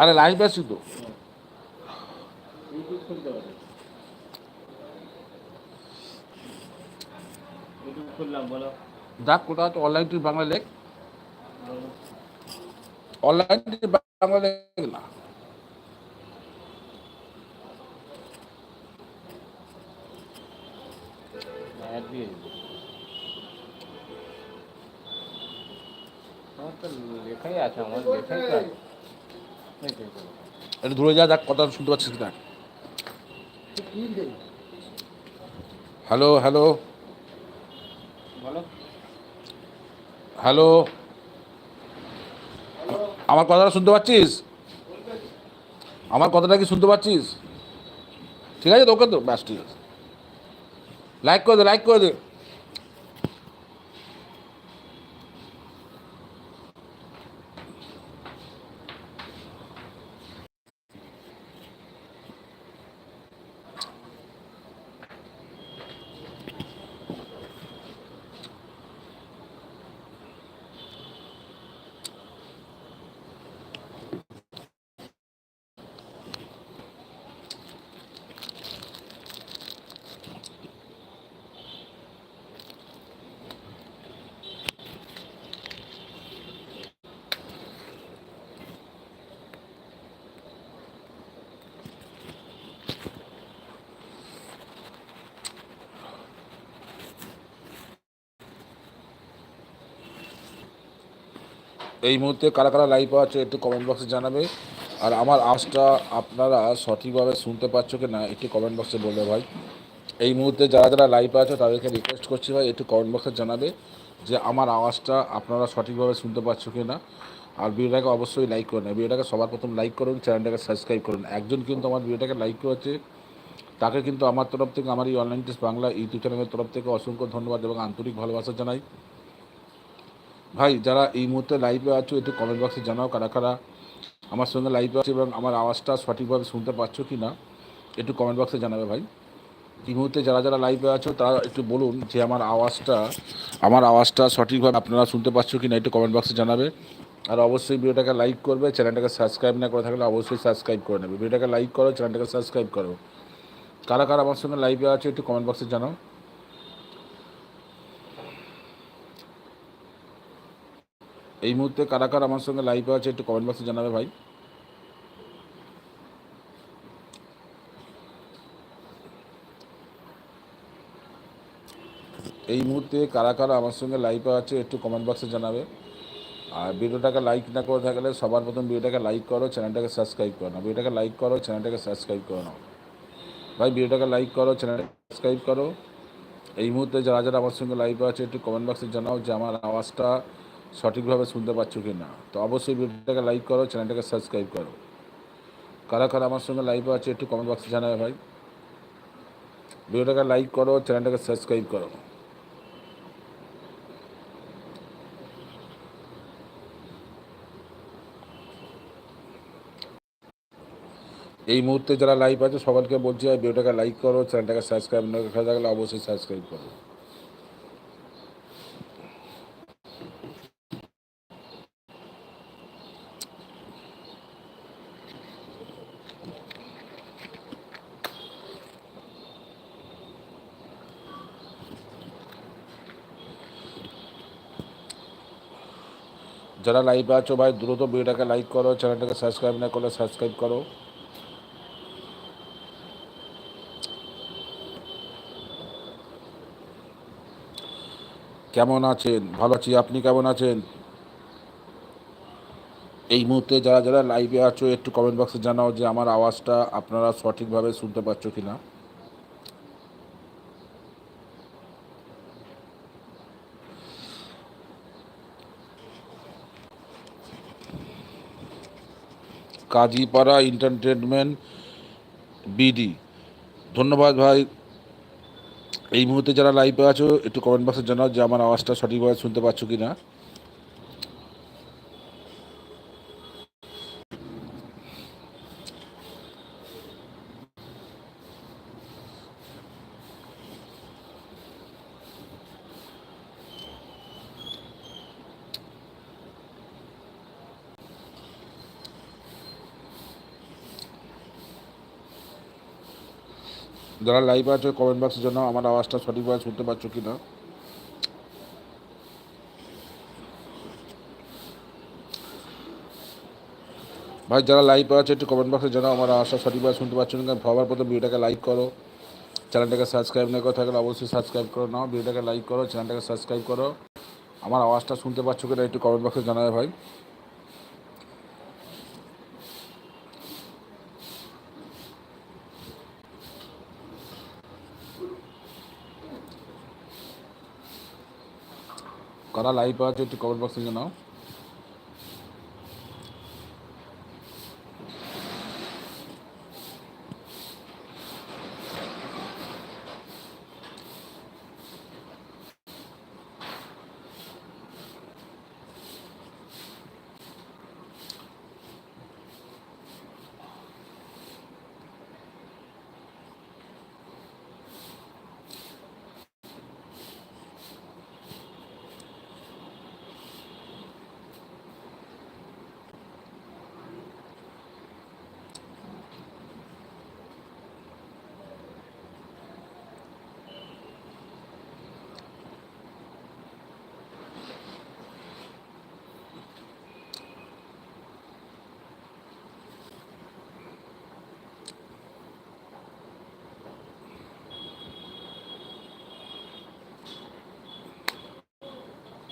আরে লাইভ আছি তো দেখ কোথাও তো অনলাইন তুই বাংলা লেখ। অনলাইন তুই বাংলা লেখ না। আমার লেখাই আছে, আমার লেখাই তো। একটু দূরে যা, দেখ কথা শুনতে পাচ্ছিস না হ্যালো হ্যালো। হ্যালো। আমার কথাটা শুনতে পাচ্ছিস? আমার কথাটা কি শুনতে পাচ্ছিস? ঠিক আছে তো ওকে তো ব্যাস, ঠিক আছে। লাইক করে দে লাইক করে দে। এই মুহূর্তে কারা কারা লাইভ আছে একটু কমেন্ট বক্সে জানাবে। আর আমার আওয়াজটা আপনারা সঠিকভাবে শুনতে পাচ্ছ কি না একটু কমেন্ট বক্সে বলবে ভাই। এই মুহূর্তে যারা যারা লাইভ আছে তাদেরকে রিকোয়েস্ট করছি ভাই, একটু কমেন্ট বক্সে জানাবে যে আমার আওয়াজটা আপনারা সঠিকভাবে শুনতে পাচ্ছ কি না আর ভিডিওটাকে অবশ্যই লাইক করুন। ভিডিওটাকে সবার প্রথম লাইক করুন চ্যানেলটাকে সাবস্ক্রাইব করুন। একজন কিন্তু আমার ভিডিওটাকে লাইক করেছে, তাকে কিন্তু আমার তরফ থেকে, আমার এই অনলাইন টেস্ট বাংলা ইউটিউব চ্যানেলের তরফ থেকে অসংখ্য ধন্যবাদ এবং আন্তরিক ভালোবাসা জানাই। ভাই, যারা এই মুহূর্তে লাইভে আছো, একটু কমেন্ট বক্সে জানাও কারা কারা আমার সঙ্গে লাইভে আছে এবং আমার আওয়াজটা সঠিকভাবে শুনতে পাচ্ছ কি না একটু কমেন্ট বক্সে জানাবে ভাই। এই মুহূর্তে যারা যারা লাইভে আছো, তারা একটু বলুন যে আমার আওয়াজটা আমার আওয়াজটা সঠিকভাবে আপনারা শুনতে পাচ্ছ কি না একটু কমেন্ট বক্সে জানাবে। আর অবশ্যই ভিডিওটাকে লাইক করবে, চ্যানেলটাকে সাবস্ক্রাইব না করে থাকলে অবশ্যই সাবস্ক্রাইব করে নেবে। ভিডিওটাকে লাইক করো, চ্যানেলটাকে সাবস্ক্রাইব করো। কারা কারা আমার সঙ্গে লাইভে আছে, একটু কমেন্ট বক্সে জানাও। এই মুহূর্তে কারা কারা আমার সঙ্গে লাইভে আছে একটু কমেন্ট বক্সে জানাবে ভাই। এই মুহূর্তে কারা কারা আমার সঙ্গে লাইভে আছে একটু কমেন্ট বক্সে জানাবে। আর ভিডিওটাকে লাইক না করে থাকলে সবার প্রথম ভিডিওটাকে লাইক করো চ্যানেলটাকে সাবস্ক্রাইব করো না। ভিডিওটাকে লাইক করো চ্যানেলটাকে সাবস্ক্রাইব করো না। ভাই, ভিডিওটাকে লাইক করো চ্যানেলটাকে সাবস্ক্রাইব করো। এই মুহূর্তে যারা যারা আমার সঙ্গে লাইভে আছে একটু কমেন্ট বক্সে জানাও যে আমার আওয়াজটা সঠিকভাবে শুনতে পাচ্ছ কি না? তো অবশ্যই ভিডিওটাকে লাইক করো চ্যানেলটাকে সাবস্ক্রাইব করো। কারা কারা আমার সঙ্গে লাইভে আছে, একটু কমেন্ট বক্সে জানাবে ভাই। ভিডিওটাকে লাইক করো চ্যানেলটাকে সাবস্ক্রাইব করো। এই মুহূর্তে যারা লাইভ আছে সকলকে বলছি ভিডিওটাকে লাইক করো চ্যানেলটাকে সাবস্ক্রাইব না করে থাকলে অবশ্যই সাবস্ক্রাইব করো। যারা লাইভে আছো ভাই, দ্রুত ভিডিওটাকে লাইক করো চ্যানেলটাকে সাবস্ক্রাইব না করলে সাবস্ক্রাইব করো। কেমন আছেন? ভালো আছি, আপনি কেমন আছেন? এই মুহূর্তে যারা যারা লাইভে আছো, একটু কমেন্ট বক্সে জানাও যে আমার আওয়াজটা আপনারা সঠিকভাবে শুনতে পাচ্ছ কি না কাজীপাড়া এন্টারটেনমেন্ট বিডি ধন্যবাদ ভাই। এই মুহূর্তে যারা লাইভে আছো, একটু কমেন্ট বক্সে জানাও যে আমার আওয়াজটা সঠিকভাবে শুনতে পাচ্ছ কি না যারা লাইভ আছে কমেন্ট বক্সের জন্য আমার আওয়াজটা সঠিকভাবে শুনতে পাচ্ছ কি না ভাই, যারা লাইভ আছে, একটু কমেন্ট বক্সে জানাও, আমার আওয়াজটা সঠিকভাবে শুনতে পাচ্ছ না ভাবার প্রথম ভিডিওটাকে লাইক করো। চ্যানেলটাকে সাবস্ক্রাইব না করে থাকলে অবশ্যই সাবস্ক্রাইব করো নাও। ভিডিওটাকে লাইক করো চ্যানেলটাকে সাবস্ক্রাইব করো। আমার আওয়াজটা শুনতে পাচ্ছ কিনা, একটু কমেন্ট বক্সে জানাবে ভাই। কারা লাইভ আছে একটু কমেন্ট বক্সে জানাও।